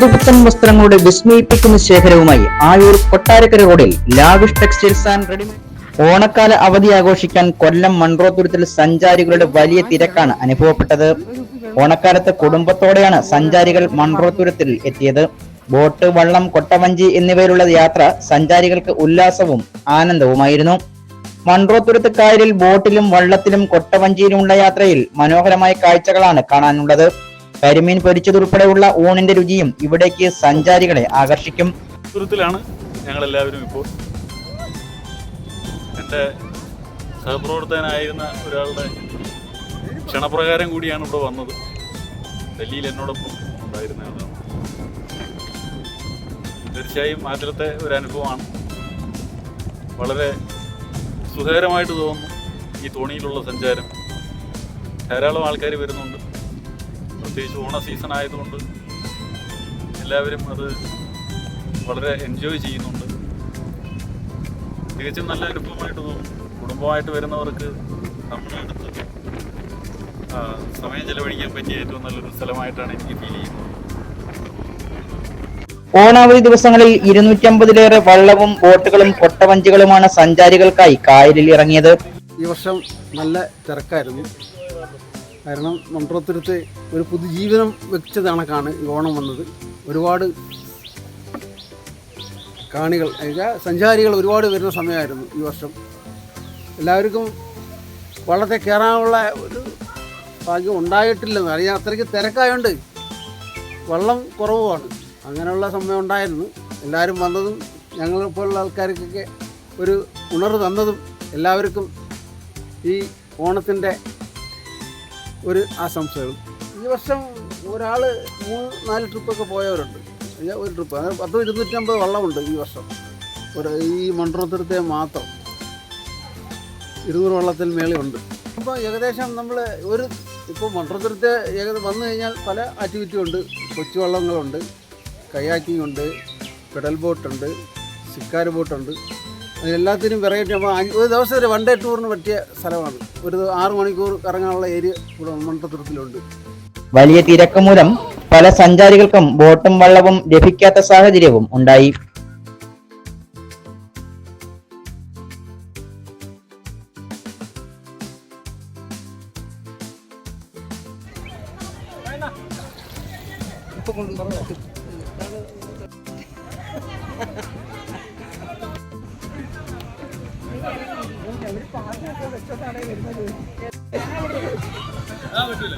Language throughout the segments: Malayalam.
പുതുപുത്തൻ വസ്ത്രങ്ങളുടെ വിസ്മയിപ്പിക്കുന്ന ശേഖരവുമായി ആയൂർ കൊട്ടാരക്കര റോഡിൽ ലാവിഷ് ടെക്സ്റ്റൈൽസ് ആൻഡ് റെഡിമെയ്ഡ് ഓണക്കാല അവധി ആഘോഷിക്കാൻ കൊല്ലം മൺറോത്തുരുത്തിൽ സഞ്ചാരികളുടെ വലിയ തിരക്കാണ് അനുഭവപ്പെട്ടത്. ഓണക്കാലത്ത് കുടുംബത്തോടെയാണ് സഞ്ചാരികൾ മൺറോത്തുരുത്തിൽ എത്തിയത്. ബോട്ട് വള്ളം കൊട്ടവഞ്ചി എന്നിവയിലുള്ള യാത്ര സഞ്ചാരികൾക്ക് ഉല്ലാസവും ആനന്ദവുമായിരുന്നു. മൺറോത്തുരുത്ത് കായലിൽ ബോട്ടിലും വള്ളത്തിലും കൊട്ടവഞ്ചിയിലുമുള്ള യാത്രയിൽ മനോഹരമായ കാഴ്ചകളാണ് കാണാനുള്ളത്. കരിമീൻ പൊരിച്ചതുൾപ്പെടെയുള്ള ഊണിന്റെ രുചിയും ഇവിടേക്ക് സഞ്ചാരികളെ ആകർഷിക്കും. ദൂരത്തിലാണ് ഞങ്ങളെല്ലാവരും ഇപ്പോൾ. എന്റെ സഹപ്രവർത്തകനായിരുന്ന ഒരാളുടെ ക്ഷണപ്രകാരം കൂടിയാണ് ഇവിടെ വന്നത്. ഡൽഹിയിൽ എന്നോടൊപ്പം ഉണ്ടായിരുന്ന ആളാണ് തീർച്ചയായും ആദ്യത്തെ ഒരു അനുഭവമാണ്. വളരെ സുഖകരമായിട്ട് തോന്നുന്നു ഈ തോണിയിലുള്ള സഞ്ചാരം. ധാരാളം ആൾക്കാർ വരുന്നുണ്ട്. പ്രത്യേകിച്ച് ഓണ സീസൺ ആയതുകൊണ്ട് എല്ലാവരും അത് വളരെ എൻജോയ് ചെയ്യുന്നുണ്ട്. തികച്ചും നല്ല അനുഭവമായിട്ട് തോന്നുന്നു കുടുംബമായിട്ട് വരുന്നവർക്ക് നമ്മുടെ അടുത്ത് സമയം ചെലവഴിക്കാൻ പറ്റിയ ഏറ്റവും നല്ലൊരു സ്ഥലമായിട്ടാണ് എനിക്ക് ഫീൽ ചെയ്യുന്നത്. ഓണാവധി ദിവസങ്ങളിൽ ഇരുന്നൂറ്റമ്പതിലേറെ വള്ളവും ബോട്ടുകളും കൊട്ടവഞ്ചികളുമാണ് സഞ്ചാരികൾക്കായി കായലിൽ ഇറങ്ങിയത്. ഈ വർഷം നല്ല തിരക്കായിരുന്നു. കാരണം മൺട്രോത്തുരത്ത് ഒരു പുതുജീവനം വെച്ച കണക്കാണ് ഈ ഓണം വന്നത്. ഒരുപാട് കാണികൾ സഞ്ചാരികൾ ഒരുപാട് വരുന്ന സമയമായിരുന്നു ഈ വർഷം. എല്ലാവർക്കും വള്ളത്തെ കയറാനുള്ള ഒരു ഭാഗ്യം ഉണ്ടായിട്ടില്ലെന്ന് അറിയാം. അത്രയ്ക്ക് തിരക്കായതുകൊണ്ട് വള്ളം കുറവുമാണ്. അങ്ങനെയുള്ള സമയം ഉണ്ടായിരുന്നു. എല്ലാവരും വന്നതും ഞങ്ങളെപ്പോലുള്ള ആൾക്കാർക്കൊക്കെ ഒരു ഉണർവ് തന്നതും എല്ലാവർക്കും ഈ ഓണത്തിന്റെ ഒരു ആശംസകളും. ഈ വർഷം ഒരാൾ മൂന്ന് നാല് ട്രിപ്പൊക്കെ പോയവരുണ്ട്. ഒരു ട്രിപ്പ് അത് പത്ത് ഇരുന്നൂറ്റമ്പത് വള്ളമുണ്ട് ഈ വർഷം. ഒരു ഈ മണ്ഡലത്തിലത്തെ മാത്രം ഇരുന്നൂറ് വള്ളത്തിൽ മേലെയുണ്ട് അപ്പോൾ ഏകദേശം നമ്മൾ ഒരു ഇപ്പോൾ മണ്ഡലത്തിലത്തെ ഏകദേശം വന്നു കഴിഞ്ഞാൽ പല ആക്ടിവിറ്റി ഉണ്ട്. കൊച്ചു വള്ളങ്ങളുണ്ട് കയാക്കിംഗ് ഉണ്ട് പെഡൽ ബോട്ടുണ്ട് സിക്കാർ ബോട്ടുണ്ട്. അതിലെല്ലാത്തിനും വെറൈറ്റി നമ്മൾ ഒരു ദിവസം ഒരു വൺ ഡേ ടൂറിന് പറ്റിയ സ്ഥലമാണ്. ഒരു ആറ് മണിക്കൂർ കറങ്ങാനുള്ള ഏരിയ ഇവിടെ മണ്ടത്തുരുത്തിലുണ്ട് വലിയ തിരക്ക് മൂലം പല സഞ്ചാരികൾക്കും ബോട്ടും വള്ളവും ലഭിക്കാത്ത സാഹചര്യവും ഉണ്ടായി. പറ്റില്ല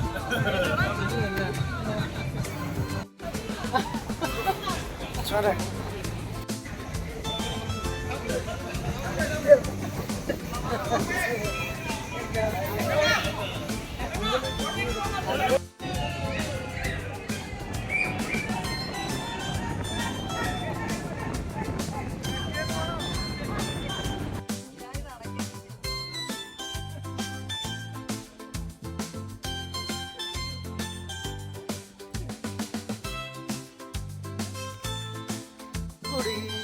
ঘুরে